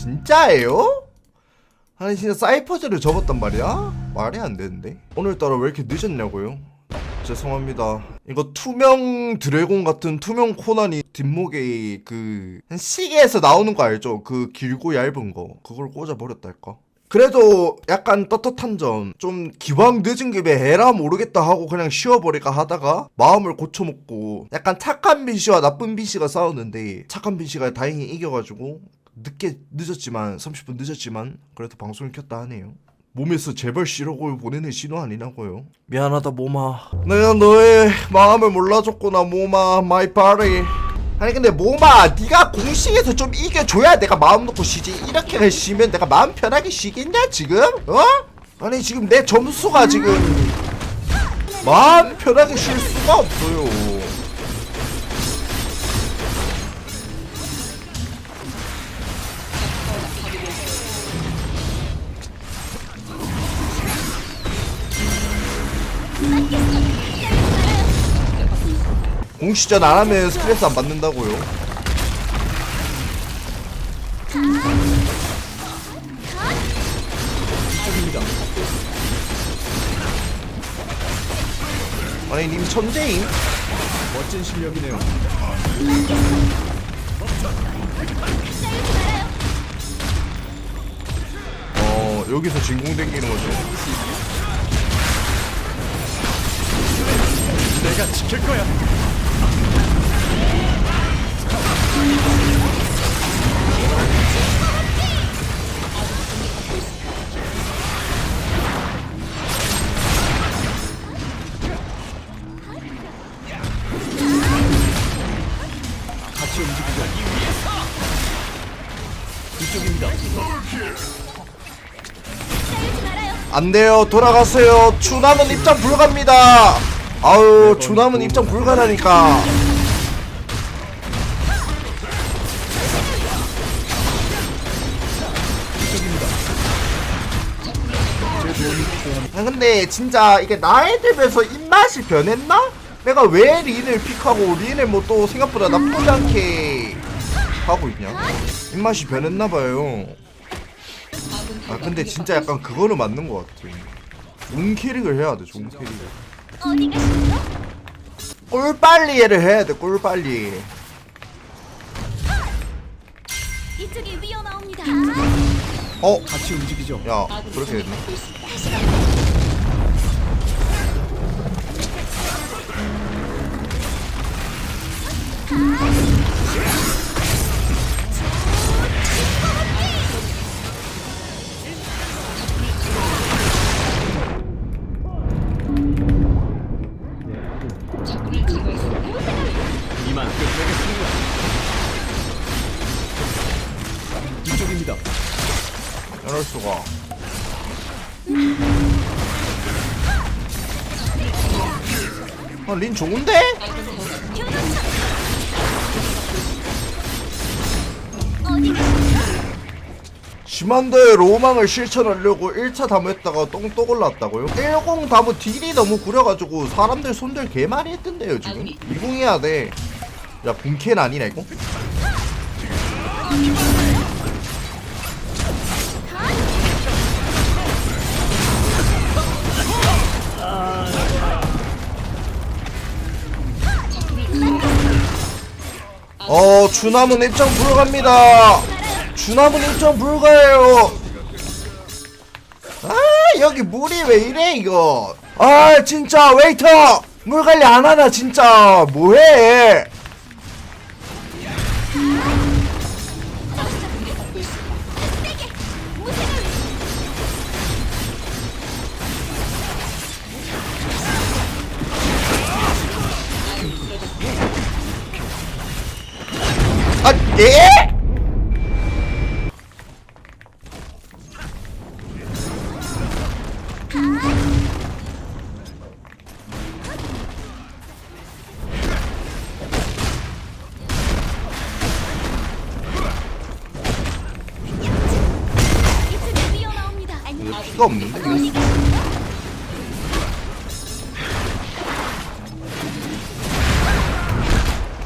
진짜예요? 아니 진짜 사이퍼즈를 접었단 말이야? 말이 안 되는데 오늘따라 왜 이렇게 늦었냐고요? 죄송합니다 이거 투명 드래곤 같은 투명 코난이 뒷목에 그 시계에서 나오는 거 알죠? 그 길고 얇은 거 그걸 꽂아버렸달까? 그래도 약간 떳떳한 점 좀 기왕 늦은 김에 에라 모르겠다 하고 그냥 쉬어버릴까 하다가 마음을 고쳐먹고 약간 착한 비씨와 나쁜 비씨가 싸웠는데 착한 비씨가 다행히 이겨가지고 늦게 늦었지만 30분 늦었지만 그래도 방송을 켰다 하네요. 몸에서 제발 시력을 보내는 신호 아니냐고요. 미안하다 모마. 내가 너의 마음을 몰라줬구나 모마 마이 바리. 아니 근데 모마 네가 공식에서 좀 이겨줘야 내가 마음 놓고 쉬지. 이렇게 쉬면 내가 마음 편하게 쉬겠냐 지금? 어? 아니 지금 내 점수가 지금 마음 편하게 쉴 수가 없어요 공시전 안 하면 스트레스 안 받는다고요 아니 님 천재임? 멋진 실력이네요. 어 여기서 진공 댕기는 거죠 내가 지킬 거야. 안 돼요 돌아가세요 추남은 입장 불가입니다 아우 추남은 입장 불가라니까 제 도움이 필요합니다. 아 근데 진짜 이게 나이 들면서 입맛이 변했나? 내가 왜 린을 픽하고 린을 뭐 또 생각보다 나쁘지 않게 하고 있냐? 입맛이 변했나봐요 아 근데 진짜 약간 그거는 맞는 것 같아 좋은 캐릭을 해야 돼 캐릭을 어디 가시죠? 꿀빨리를 해야 돼 꿀빨리 이쪽이 위험합니다. 어? 같이 움직이죠. 야 그렇게 됐나? 린 좋은데? 심한데 로망을 실천하려고 1차 담했다가 똥또 골랐다고요? 10 담은 딜이 너무 구려가지고 사람들 손들 개 많이 했던데요 지금 20 해야 돼야 분캔 아니네 이거? 어 주남은 입장 불가입니다. 주남은 입장 불가예요. 아 여기 물이 왜 이래 이거? 아 진짜 웨이터! 물 관리 안 하나 진짜? 뭐해 아 예? 피가 없는데?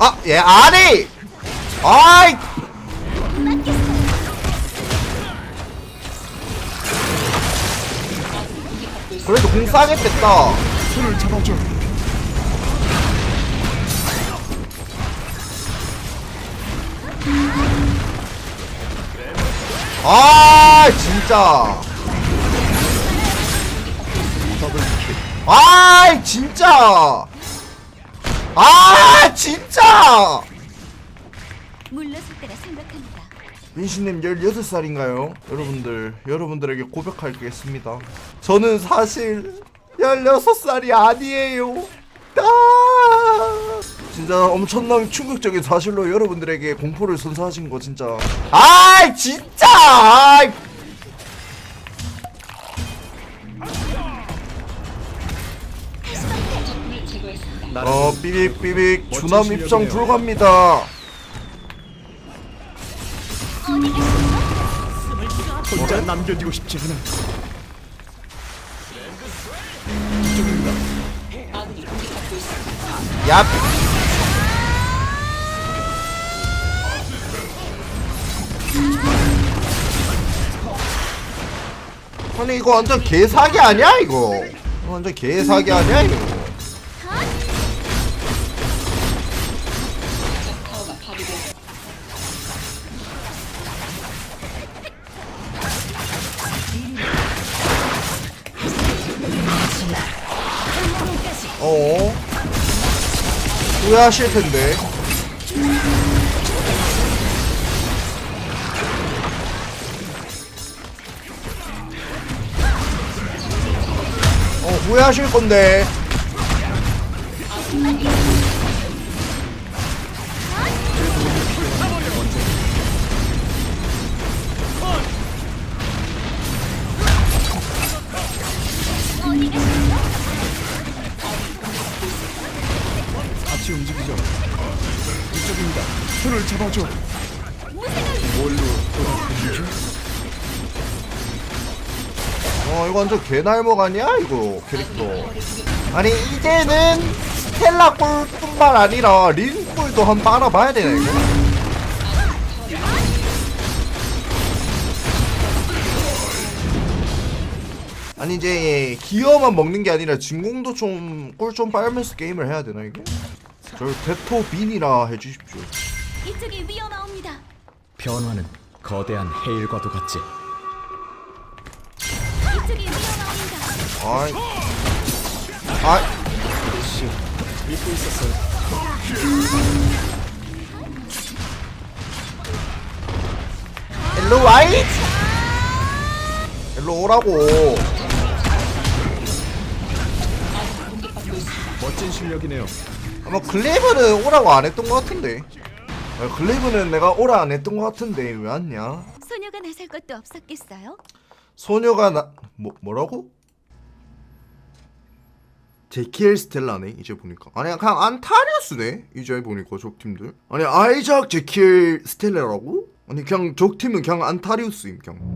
아, 얘 아니! 아이! 그래도 공 싸게 뺐다. 손을 잡아줘. 아 진짜. 아 진짜. 아 진짜. 민씨님 16살인가요? 여러분들 여러분들에게 고백하겠습니다. 저는 사실 16살이 아니에요. 아 진짜 엄청난 충격적인 사실로 여러분들에게 공포를 선사하신 거 진짜. 아이 진짜! 아이! 어 삐빅 삐빅. 멋진 주남 입장. 불가입니다 혼자 남겨지고 싶지 않아. 얍. 아니 이거 완전 개사기 아니야 이거 완전 개사기 아니야 이거 후회하실 텐데. 어 후회하실 건데 이거 완전 개날먹 아니야 이거 캐릭터 아니 이제는 스텔라 꿀뿐만 아니라 린 꿀도 한번 알아봐야 되나 이거 아니 이제 기어만 먹는 게 아니라 진공도 좀 꿀 좀 빨면서 게임을 해야 되나 이게? 저 대토 빈이라 해주십시오 이쪽이 위험합니다. 변화는 거대한 해일과도 같지. 아이 아이 역시 믿고 있었어요. 일로 와이 일로 오라고 멋진 실력이네요. 아마 글레이브는 오라고 안 했던 것 같은데 아, 글레이브는 내가 오라 안 했던 것 같은데 왜 왔냐 소녀가 나설 것도 없었겠어요? 소녀가 나 뭐, 뭐라고? 제키엘 스텔라네 이제 보니까. 아니 그냥 안타리우스네 이제 보니까 적팀들. 아니 아이작 제키엘 스텔라라고? 아니 그냥 적팀은 그냥 안타리우스임 그냥.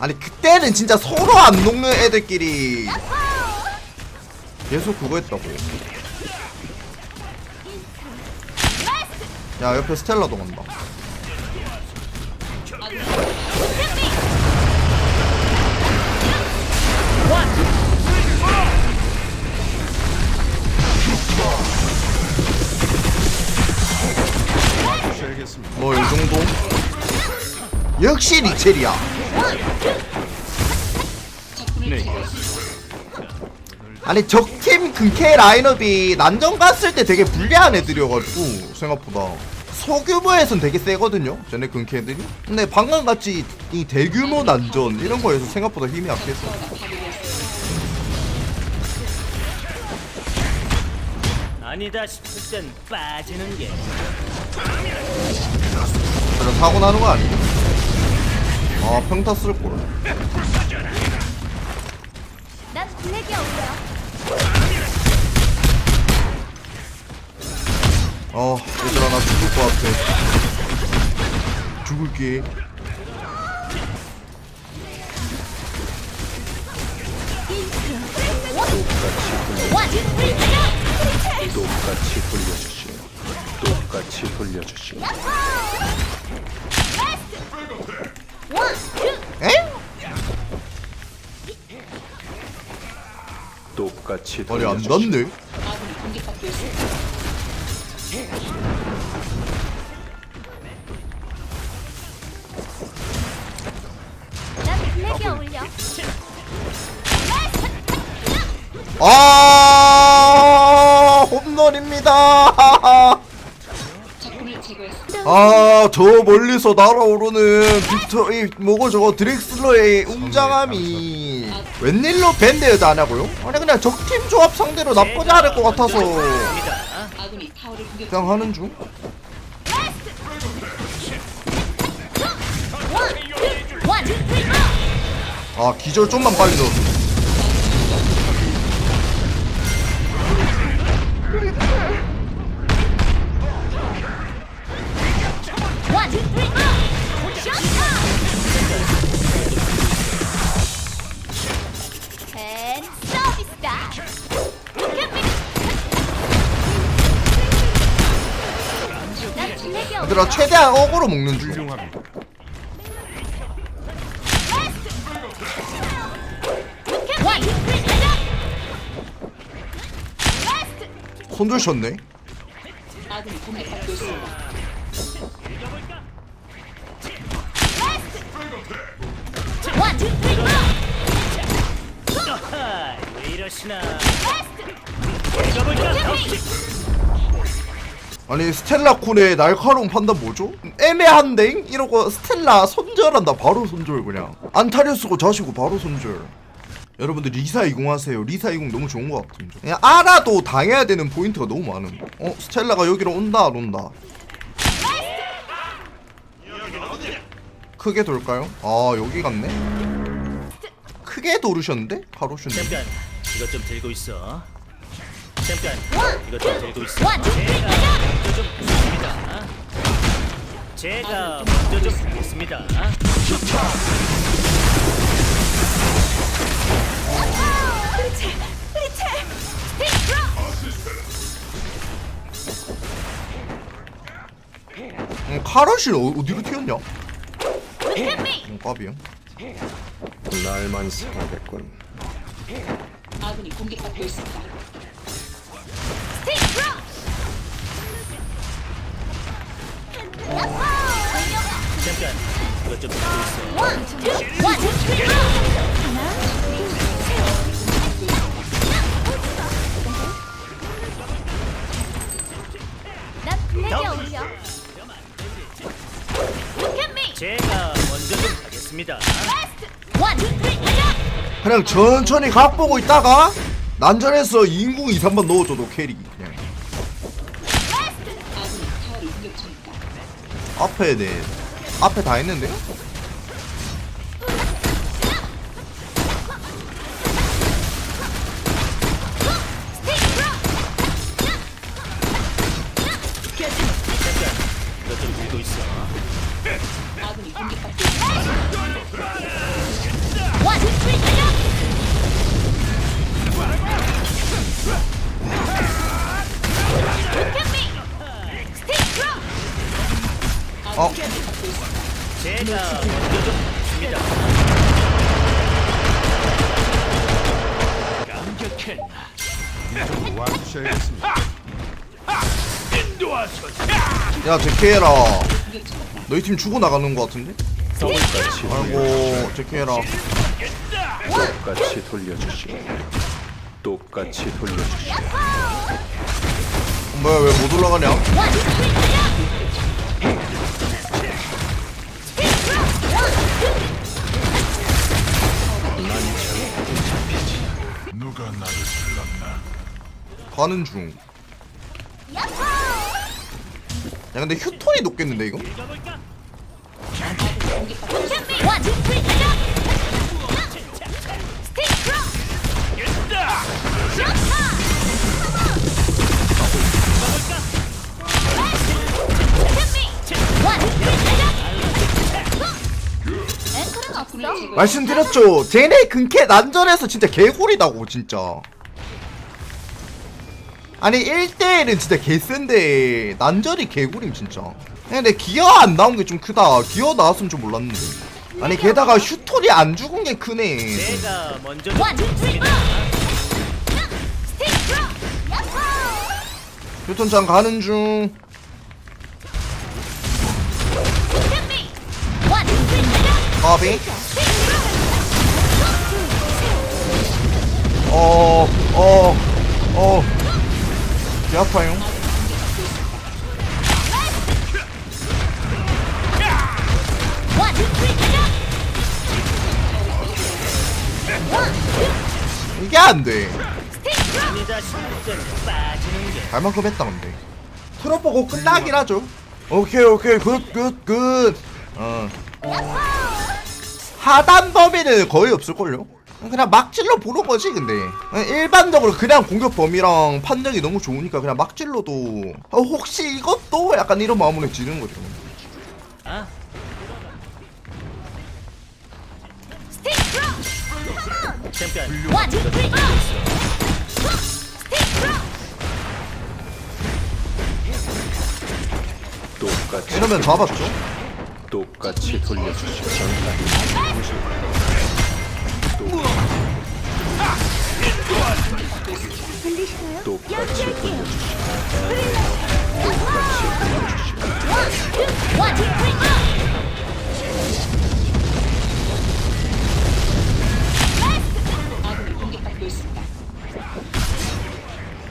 아니 그때는 진짜 서로 안 녹는 애들끼리 계속 그거 했다고. 야 옆에 스텔라도 간다 뭐 이 정도? 역시 리첼이야. 네. 아니 적팀 근캐 라인업이 난전 갔을 때 되게 불리한 애들이어가지고 생각보다 소규모에선 되게 세거든요. 쟤네 근캐들이. 근데 방금 같이 이 대규모 난전 이런 거에서 생각보다 힘이 약해서. 아니다 싶을 땐 빠지는 게 그런 사고 나는 거 아니야? 아 평타 쓸 걸. 난 블랙이 없어요. 어 얘들아 나 죽을 것 같아. 죽을게. 원, 둘, 가자! 똑같이 돌려주시오. 똑같이 돌려주시오. 똑같이 아니 안 돌려주시오. 닿네 난 블랙에 어울려. 아 홈런입니다 아 저 멀리서 날아오르는 빅터 이 뭐고 저거 드렉슬러의 웅장함이 웬일로 밴드 여자 하냐고요? 아니 그냥 적팀 조합 상대로 나쁘지 않을 것 같아서 그냥 하는 중! 아 기절 좀만 빨리 넣었어 얘들아 최대한 어그로 먹는 중! 손절 쳤네! 아, 왜 이러시나? 아니 스텔라 쿤의 날카로운 판단 뭐죠? 애매한데? 이러고 스텔라 손절한다 바로 손절 그냥 안타려 쓰고 자시고 바로 손절 여러분들 리사 20 하세요 리사 20 너무 좋은 것 같은 점 그냥 알아도 당해야 되는 포인트가 너무 많음 어? 스텔라가 여기로 온다 안 온다 크게 돌까요? 아 여기 갔네 크게 돌으셨는데? 가로슈네 잠깐, 이것 좀 들고 있어. 잠깐, 이것 좀 들고 있어. 먼저 좀 하겠습니다. 제가 먼저 좀 그렇지. 스틱 드롭. 음, 카로슈 어, 어디로 튀었냐? 음, 까비요 날만 사라겠군. 스틱 잠깐. 그냥 천천히 각보고 있다가 난전에서 2인궁 2, 3번 넣어줘도 캐리 그냥 앞에 네 앞에 다 했는데? 스 야 제케라 너희 팀 주고 나가는 거 같은데? 똑같이 아이고 제케라 똑같이 돌려주시오. 똑같이 돌려주시오. 뭐야 왜 못 올라가냐? 가는 중. 야 근데 휴톤이 높겠는데 이거? 말씀드렸죠. 쟤네 근캐 난전에서 진짜 개구리다고 진짜 아니 1대1은 진짜 개쎈데 난절이 개구림 진짜. 근데 기어 안 나온 게 좀 크다. 기어 나왔으면 좀 몰랐는데. 아니 게다가 슈톨이 안 죽은 게 크네. 내가 먼저 휴톤장 가는 중. 어비! 아파요. 이게 안 돼. 남자 신분증 빠지는 게갈 만큼 했다 근데. 트로보고 끝나긴 하죠. 오케이 오케이 굿 굿 굿. 어. 하단 범위는 거의 없을걸요? 그냥 막질러 보는 거지 근데. 일반적으로 그냥 공격 범위랑 판정이 너무 좋으니까 그냥 막질러도. 어, 혹시 이것도 약간 이런 마음으로 지는 거죠. 아 똑같이 이러면 잡았죠? 똑같이 돌려주시오. 들리시나요? 똑같이 돌려주시오.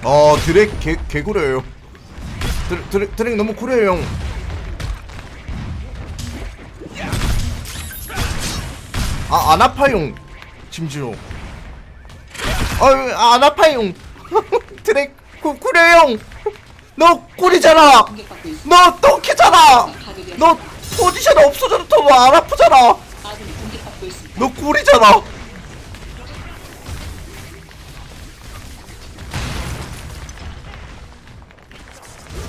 어 드랙 개, 개구려요 드랙, 드랙, 드랙 너무 구려요 형 아, 안 아파용. 심지어. 아유, 안 아파용. 드랙, 구, 구려용. 너 꿀이잖아. 너 똥키잖아. 너 포지션 없어져도 너안 아프잖아. 너 꿀이잖아.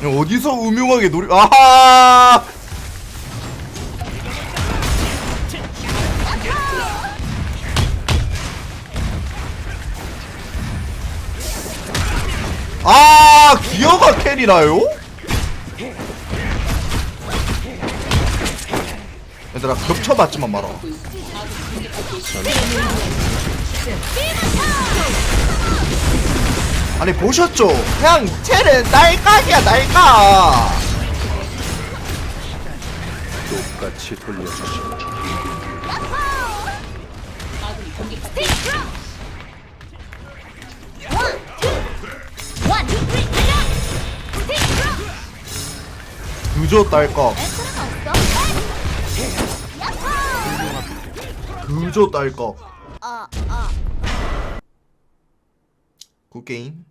야, 어디서 음흉하게 노리, 아하! 아 기어가 캐리나요? 얘들아 겹쳐 맞지만 마라 아니 보셨죠? 그냥 쟤는 날깍이야 날깍 똑같이 돌려주시오. 그저 딸깍. 그저 딸깍. 굿게임